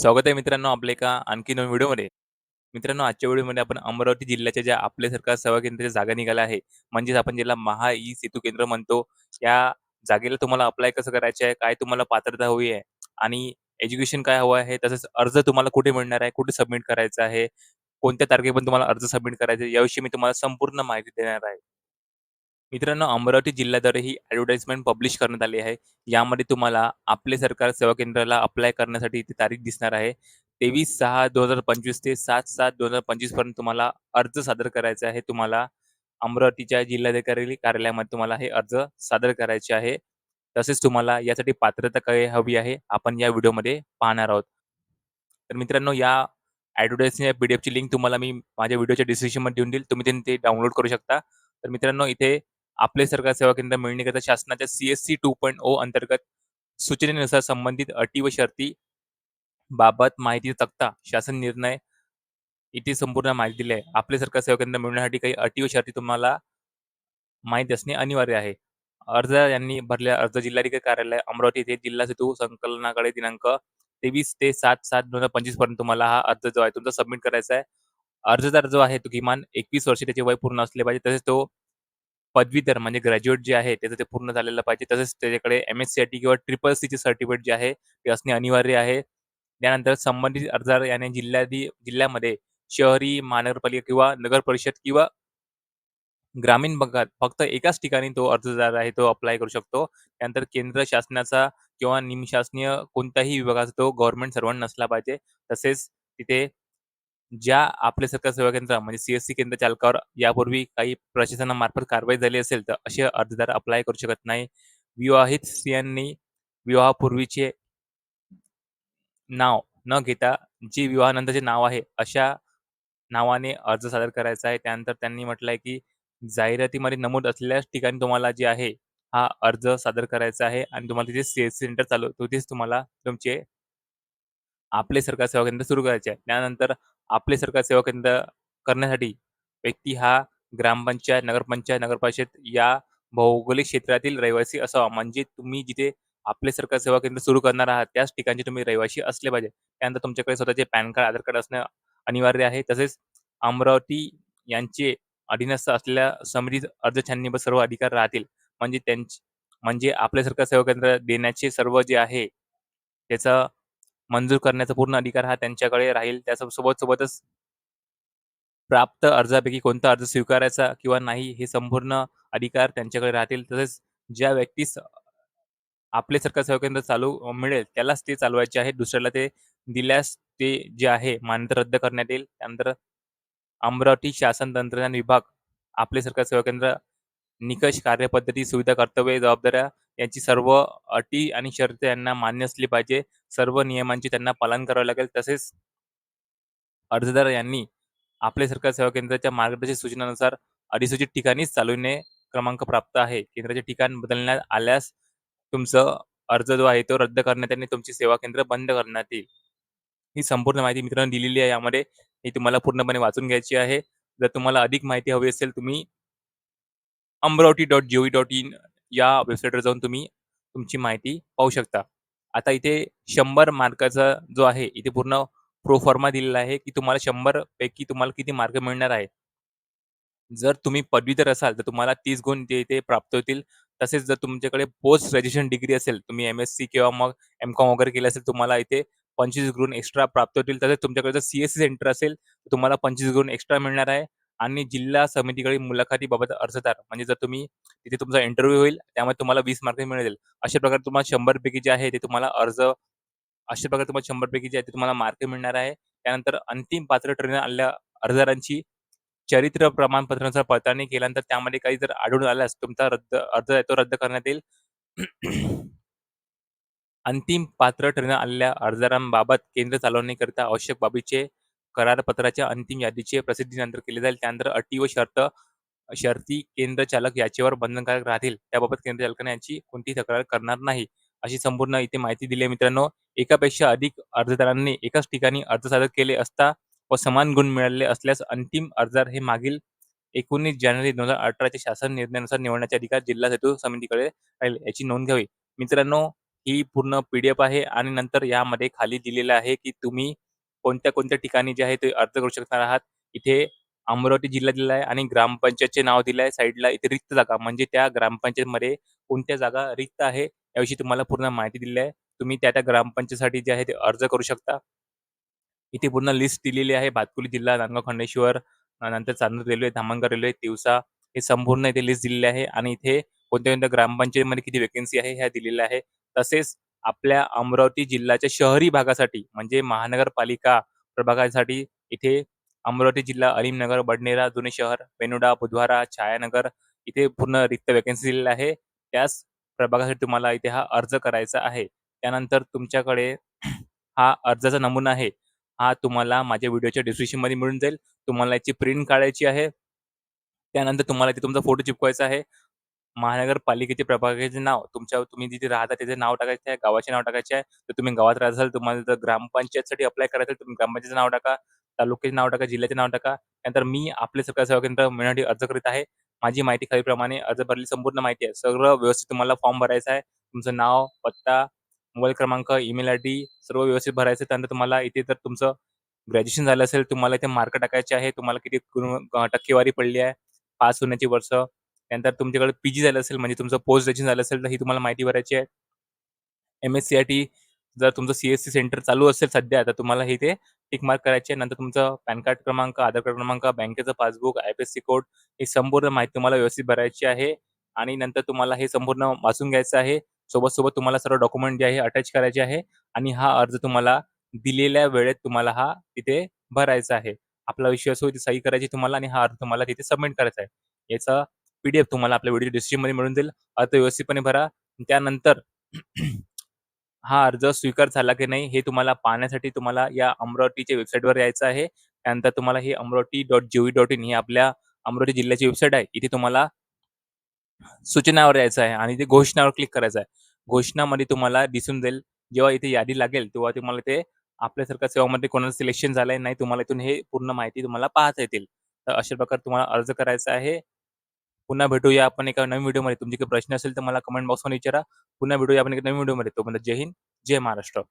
स्वागत आहे मित्रांनो आपल्या एका आणखी नवीन व्हिडिओमध्ये. मित्रांनो आजच्या व्हिडिओमध्ये आपण अमरावती जिल्ह्याच्या ज्या आपल्यासारख्या सेवा केंद्राच्या जागा निघाल्या आहे, म्हणजेच आपण ज्याला महा ई सेतू केंद्र म्हणतो. या जागेला तुम्हाला अप्लाय कसं करायचं आहे, काय तुम्हाला पात्रता हवी आहे आणि एज्युकेशन काय हवं आहे, तसंच अर्ज तुम्हाला कुठे मिळणार आहे, कुठे सबमिट करायचा आहे, कोणत्या तारखेपर्यंत तुम्हाला अर्ज सबमिट करायचा आहे, याविषयी मी तुम्हाला संपूर्ण माहिती देणार आहे. मित्रांनो अमरावती जिल्ह्याद्वारे ही ॲडव्हर्टाइजमेंट पब्लिश करण्यात आली आहे. यामध्ये तुम्हाला आपले सरकार सेवा केंद्राला अप्लाय करण्यासाठी इथे तारीख दिसणार आहे. 23/6/2025 ते 7/7/2025 पर्यंत तुम्हाला अर्ज सादर करायचा आहे. तुम्हाला अमरावतीच्या जिल्हाधिकारी कार्यालयामध्ये तुम्हाला हे अर्ज सादर करायचे आहे. तसेच तुम्हाला यासाठी पात्रता काय हवी आहे, आपण या व्हिडिओमध्ये पाहणार आहोत. तर मित्रांनो या ॲडव्हर्टाइजच्या पी-डी-एफची लिंक तुम्हाला मी माझ्या व्हिडिओच्या डिस्क्रिप्शनमध्ये देऊन देईल. तुम्ही ते डाउनलोड करू शकता. तर मित्रांनो इथे आपले सरकार सेवा केंद्र मिळण्याकरिता शासनाच्या सी-एस-सी 2.0 अंतर्गत सूचनेनुसार संबंधित अटी व शर्ती बाबत माहिती तक्ता, शासन निर्णय इथे संपूर्ण माहिती दिली आहे. आपले सरकार सेवा केंद्र मिळवण्यासाठी काही अटी व शर्ती तुम्हाला माहिती असणे अनिवार्य आहे. अर्जदार यांनी भरलेला अर्ज जिल्हाधिकारी कार्यालय अमरावती येथे जिल्हा सेतू संकलनाकडे दिनांक 23 ते 7/7/2025 पर्यंत तुम्हाला हा अर्ज जो आहे तुमचा सबमिट करायचा आहे. अर्जदार जो आहे तो किमान 21 वर्ष त्याचे वय पूर्ण असले पाहिजे. तसेच तो पदवीधर म्हणजे ग्रॅज्युएट जे आहे त्याचं ते पूर्ण झालेलं पाहिजे. तसेच त्याच्याकडे एम-एस-सी-आय-टी किंवा ट्रिपल सीचे सर्टिफिकेट जे आहे ते असणे अनिवार्य आहे. त्यानंतर संबंधित अर्जदार याने जिल्ह्याधी जिल्ह्यामध्ये शहरी, महानगरपालिका किंवा नगर परिषद किंवा ग्रामीण भागात फक्त एकाच ठिकाणी तो अर्जदार आहे तो अप्लाय करू शकतो. त्यानंतर केंद्र शासनाचा किंवा निमशासनीय कोणत्याही विभागाचा तो गव्हर्नमेंट सर्वंट नसला पाहिजे. तसेच तिथे ज्या आपले सरकार सेवा केंद्र म्हणजे सी-एस-सी केंद्र चालकावर यापूर्वी काही प्रशासनामार्फत कारवाई झाली असेल, तर असे अर्जदार अप्लाय करू शकत नाही. विवाहित स्त्रियांनी विवाहापूर्वीचे नाव न घेता जे विवाहानंतरचे नाव आहे, अशा नावाने अर्ज सादर करायचा आहे. त्यानंतर त्यांनी म्हटलं आहे, की जाहिरातीमध्ये नमूद असलेल्याच ठिकाणी तुम्हाला जे आहे, हा अर्ज सादर करायचा आहे आणि तुम्हाला तिथे सी-एस-सी सेंटर चालू तिथेच तुम्हाला तुमचे आपले सरकार सेवा केंद्र सुरू करायचे आहे. त्यानंतर आपले सरकार सेवा केंद्र करण्यासाठी व्यक्ती हा ग्रामपंचायत, नगरपंचायत, नगरपरिषद या भौगोलिक क्षेत्रातील रहिवासी असावा. म्हणजे तुम्ही जिथे आपले सरकार सेवा केंद्र सुरू करणार आहात, त्याच ठिकाणचे तुम्ही रहिवासी असले पाहिजे. त्यानंतर तुमच्याकडे स्वतःचे पॅन कार्ड, आधार कार्ड असणं अनिवार्य आहे. तसेच अमरावती यांचे अधीनस्थ असलेल्या समितीत अर्ज छाननीवर सर्व अधिकार राहतील. म्हणजे त्यांचे म्हणजे आपले सरकार सेवा केंद्र देण्याचे सर्व जे आहे, त्याचं मंजूर करण्याचा पूर्ण अधिकार हा त्यांच्याकडे राहील. त्यासोबत सोबतच प्राप्त अर्जापैकी कोणता अर्ज स्वीकारायचा किंवा नाही हे संपूर्ण अधिकार त्यांच्याकडे राहतील. तसेच ज्या व्यक्तीस आपले सरकार सेवा केंद्र चालू मिळेल, त्यालाच ते चालवायचे आहे. दुसऱ्याला ते दिल्यास ते जे आहे मान्यता रद्द करण्यात येईल. त्यानंतर अमरावती शासन तंत्रज्ञान विभाग, आपले सरकार सेवा केंद्र निकष, कार्यपद्धती, सुविधा, कर्तव्य जबाबदाऱ्या यांची सर्व अटी आणि शर्त यांना मान्य असली पाहिजे. सर्व नियमांचे त्यांना पालन करावे लागेल. तसेच अर्जदार यांनी आपले सरकार सेवा केंद्राच्या मार्गदर्शक सूचनानुसार अधिसूचित ठिकाणीच चालविणे क्रमांक प्राप्त आहे. केंद्राचे ठिकाण बदलण्यात आल्यास तुमचं अर्ज जो आहे तो रद्द करण्यात आणि तुमची सेवा केंद्र बंद करण्यात येईल. ही संपूर्ण माहिती मित्रांनो दिलेली आहे यामध्ये. ही तुम्हाला पूर्णपणे वाचून घ्यायची आहे. जर तुम्हाला अधिक माहिती हवी असेल तुम्ही अंबरावटी डॉट जेवई डॉट इन या वेबसाईटवर जाऊन तुम्ही तुमची माहिती पाहू शकता. आता इथे शंभर मार्काचा जो आहे, इथे पूर्ण प्रोफॉर्मा दिलेला आहे, की तुम्हाला शंभर पैकी तुम्हाला किती मार्क मिळणार आहे. जर तुम्ही पदवीधर असाल, तर तुम्हाला तीस गुण ते इथे प्राप्त होतील. तसेच जर तुमच्याकडे पोस्ट ग्रॅज्युएशन डिग्री असेल, तुम्ही एम-एस-सी किंवा मग एम-कॉम वगैरे केलं असेल, तुम्हाला इथे 25 गुण एक्स्ट्रा प्राप्त होतील. तसेच तुमच्याकडे जर सी-एस-सी सेंटर असेल, तर तुम्हाला 25 गुण एक्स्ट्रा मिळणार आहे आणि जिल्हा समितीकडे मुलाखतीबाबत अर्जदार म्हणजे जर तुम्ही तिथे तुमचा इंटरव्ह्यू होईल, त्यामध्ये तुम्हाला वीस मार्क मिळतील. अशा प्रकारे तुम्हाला शंभर पैकी जे आहे, ते तुम्हाला अर्ज अशा प्रकारे तुम्हाला शंभर पैकी जे आहे, ते तुम्हाला मार्क मिळणार आहे. त्यानंतर अंतिम पात्र ठरण्यात आलेल्या अर्जदारांची चरित्र प्रमाणपत्रानुसार पडताळणी केल्यानंतर त्यामध्ये काही जर आढळून आल्यास तुमचा रद्द अर्ज आहे तो रद्द करण्यात येईल. अंतिम पात्र ठरण्यात आलेल्या अर्जदारांबाबत केंद्र चालवण्याकरिता आवश्यक बाबीचे करारपत्राच्या अंतिम यादीचे प्रसिद्धीनंतर केले जाईल. त्यानंतर अटी व शर्त शर्ती केंद्र चालक याचेवर बंधनकारक राहतील. त्याबाबत केंद्र चालकाने याची कोणतीही तक्रार करणार नाही. अशी संपूर्ण इथे माहिती दिली आहे मित्रांनो. एकापेक्षा अधिक अर्जदारांनी एकाच ठिकाणी अर्ज सादर केले असता व समान गुण मिळाले असल्यास अंतिम अर्जदार हे मागील 19 जानेवारी दोन हजार अठराच्या शासन निर्णयानुसार निवडण्याचे अधिकार जिल्हा सेतू समितीकडे राहील. याची नोंद घ्यावी. मित्रांनो ही पूर्ण पी-डी-एफ आहे आणि नंतर यामध्ये खाली दिलेलं आहे, की तुम्ही कोणत्या-कोणत्या ठिकाणी जे आहे ते अर्ज करू शकणार आहात. इथे अमरावती जिल्हा दिलेला आहे आणि ग्रामपंचायतचे नाव दिलं आहे साईडला इथे रिक्त जागा म्हणजे त्या ग्रामपंचायतमध्ये कोणत्या जागा रिक्त आहे, याविषयी तुम्हाला पूर्ण माहिती दिलेली आहे. तुम्ही त्या-त्या ग्रामपंचायतसाठी जे आहे ते अर्ज करू शकता. इथे पूर्ण लिस्ट दिलेली आहे. भातकुली जिल्हा, नांदगाव, खंडेश्वर, नंतर चांदूर रेल्वे, धामणगाव रेल्वे, तिवसा हे संपूर्ण इथे लिस्ट दिलेली आहे आणि इथे कोणत्या-कोणत्या ग्रामपंचायतीमध्ये किती व्हॅकन्सी आहे, ह्या दिलेल्या आहे. तसेच आपल्या अमरावती जिल्ह्याच्या शहरी भागासाठी म्हणजे महानगरपालिका प्रभागासाठी इथे अमरावती जिल्हा, अलीमनगर, बडनेरा, जुने शहर, वेनुडा बुधवारा, छायानगर इथे पूर्ण रिक्त व्हॅकन्सी दिलेली आहे. त्याच प्रभागासाठी तुम्हाला इथे हा अर्ज करायचा आहे. त्यानंतर तुमच्याकडे हा अर्जाचा नमुना आहे. हा तुम्हाला माझ्या व्हिडिओच्या डिस्क्रिप्शनमध्ये मिळून जाईल. तुम्हाला याची प्रिंट काढायची आहे. त्यानंतर तुम्हाला इथे तुमचा फोटो चिपकवायचा आहे. महानगरपालिकेचे प्रभागाचे नाव तुमच्या तुम्ही जिथे राहता त्याचे नाव टाकायचे आहे, गावाचे नाव टाकायचे आहे. तर तुम्ही गावात राहत असाल तुम्हाला जर ग्रामपंचायतसाठी अप्लाय करायचं असेल, तुम्ही ग्रामपंचायतचं नाव टाका, तालुक्याचे नाव टाका, जिल्ह्याचे नाव टाका. त्यानंतर मी आपले सरकारी सेवा केंद्र मिळण्यासाठी अर्ज करीत आहे. माझी माहिती खालीलप्रमाणे अर्ज भरलेली संपूर्ण माहिती आहे. सगळं व्यवस्थित तुम्हाला फॉर्म भरायचा आहे. तुमचं नाव, पत्ता, मोबाईल क्रमांक, ईमेल आयडी सर्व व्यवस्थित भरायचं आहे. त्यानंतर तुम्हाला इथे जर तुमचं ग्रॅज्युएशन झालं असेल, तुम्हाला इथे मार्क टाकायचे आहे. तुम्हाला किती गुण अ, टक्केवारी पडली आहे, पास होण्याची वर्ष. त्यानंतर तुमच्याकडे पीजी झालं असेल म्हणजे तुमचं पोस्ट ग्रॅज्युएशन झालं असेल, तर ही तुम्हाला माहिती भरायची आहे. एम-एस-सी-आय-टी जर तुमचं सी-एस-सी सेंटर चालू असेल सध्या, तर तुम्हाला हे इथे टिक मार्क करायचे नंतर तुमचं पॅन कार्ड क्रमांक, आधार कार्ड क्रमांक, बँकेचं passbook, I P S C code ही संपूर्ण माहिती तुम्हाला व्यवस्थित भरायची आहे आणि नंतर तुम्हाला हे संपूर्ण वाचून घ्यायचं आहे. सोबत-सोबत तुम्हाला सर्व डॉक्युमेंट जे आहे अटॅच करायचे आहे आणि हा अर्ज तुम्हाला दिलेल्या वेळेत तुम्हाला हा तिथे भरायचा आहे. आपला विषय असो, सही करायची तुम्हाला आणि हा अर्ज तुम्हाला तिथे सबमिट करायचा आहे. याचा पीडीएफ तुम्हाला आपल्या व्हिडिओ डिस्क्रिप्शनमध्ये मिळून जाईल. अर्ज व्यवस्थितपणे भरा. त्यानंतर हा अर्ज स्वीकार झाला की नाही हे तुम्हाला पाहण्यासाठी तुम्हाला या अमरावतीच्या वेबसाईटवर यायचं आहे. त्यानंतर तुम्हाला हे इन ही आपल्या अमरावती जिल्ह्याची वेबसाईट आहे. इथे तुम्हाला सूचनावर यायचं आहे आणि ते घोषणावर क्लिक करायचं आहे. घोषणामध्ये तुम्हाला दिसून जाईल, जेव्हा इथे यादी लागेल, तेव्हा तुम्हाला ते आपल्या सरकार सेवामध्ये कोणाला सिलेक्शन झालंय, नाही तुम्हाला इथून हे पूर्ण माहिती तुम्हाला पाहता येतील. तर अशा प्रकारे तुम्हाला अर्ज करायचा आहे. पुन्हा भेटूया आपण एका नवीन व्हिडिओमध्ये. तुमचे काही प्रश्न असेल तर मला कमेंट बॉक्समध्ये विचारा. पुन्हा भेटूया आपण एका नवीन व्हिडिओमध्ये. तोपर्यंत जय हिंद, जय महाराष्ट्र.